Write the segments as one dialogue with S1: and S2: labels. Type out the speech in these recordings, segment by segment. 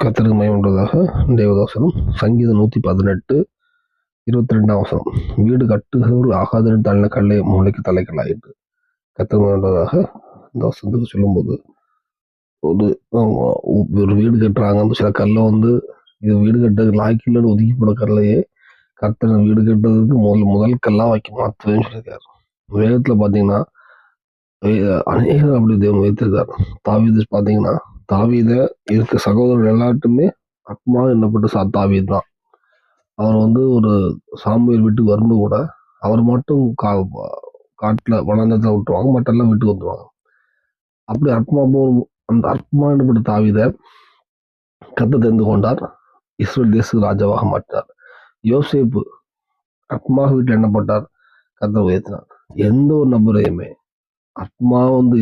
S1: கத்தருக்கு மயமுன்றதாக தேவதாசனம் சங்கீதம் நூற்றி பதினெட்டு இருபத்தி ரெண்டாம் வசனம். வீடு கட்டுகிறவர் ஆகாதன் தள்ள கல்லை மூளைக்கு தலைக்கலாயிட்டு கத்தர் மயமுன்றதாக இந்த வசனத்துக்கு சொல்லும்போது ஒரு ஒரு வீடு கட்டுறாங்க. அந்த சில கல்லை வந்து இது வீடு கட்ட லாய்க்கில்லன்னு ஒதுக்கி போட கல்லையே கர்த்தர் வீடு கட்டுறதுக்கு முதல் முதல் கல்லா வைக்க மாற்றுவேன்னு சொல்லியிருக்காரு. வேதத்தில் பார்த்தீங்கன்னா அநேகர் அப்படி தேவன் வைத்திருக்காரு. தாவீது பார்த்தீங்கன்னா தாவீத இருக்க சகோதரர்கள் எல்லாருமே ஆத்மா என்னப்பட்ட சா தாவீது தான். அவர் வந்து ஒரு சாமியல் வீட்டுக்கு வரும்போது கூட அவர் மட்டும் கா காட்டில் வனாந்தத்தில் விட்டுருவாங்க மற்றெல்லாம் வீட்டுக்கு வந்துருவாங்க. அப்படி ஆத்மா போ- அந்த ஆத்மா என்னப்பட்ட தாவீத கத்தை தெரிந்து கொண்டார். இஸ்ரேல் தேச ராஜாவாக மாற்றினார். யோசேப்பு ஆத்மா வீட்டில் என்னப்பட்டார் கத்தை கத்த உயர்த்தினார். எந்த ஒரு நபரையுமே ஆத்மா வந்து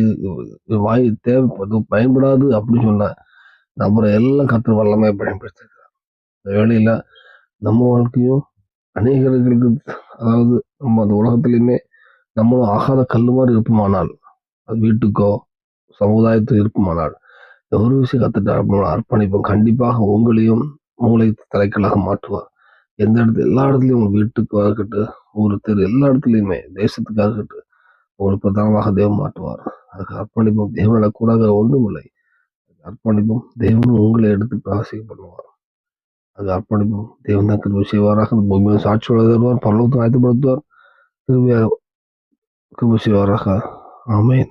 S1: வாய் தேவை பயன்படாது அப்படின்னு சொன்ன நபரை எல்லாம் கற்று வல்லமே பயன்படுத்திருக்கிறார். இந்த வேளையில நம்ம வாழ்க்கையும் அநேகர்களுக்கு அதாவது நம்ம அந்த உலகத்துலையுமே நம்மளும் ஆகாத கல் மாதிரி இருப்போமானால் அது வீட்டுக்கோ சமுதாயத்துக்கு இருப்போமானால் இந்த ஒரு விஷயம் கத்துட்டு நம்ம அர்ப்பணிப்போம். கண்டிப்பாக உங்களையும் மூளை தலைக்கலாக மாற்றுவார். எந்த இடத்துல எல்லா இடத்துலையும் உங்கள் வீட்டுக்காக இருக்கட்டும் ஒரு தெரு எல்லா இடத்துலையுமே தேசத்துக்காக இருக்கட்டும் உங்களுக்கு பிரதானமாக தெய்வம் மாற்றுவார். அதுக்கு அர்ப்பணிப்பும் தேவனால கூடாக ஒன்றும் இல்லை அர்ப்பணிப்போம் தேவனும் உங்களை எடுத்து பிரகாசிக்க பண்ணுவார் அது அர்ப்பணிப்பும் தேவன் தான் கிருபி செய்வாராக. பூமியை சாட்சி சாட்சியோட தருவார் பரலோகத்தை ஆயத்தப்படுத்துவார். கிருபையாக கிருபி செய்வாராக. ஆமேன்.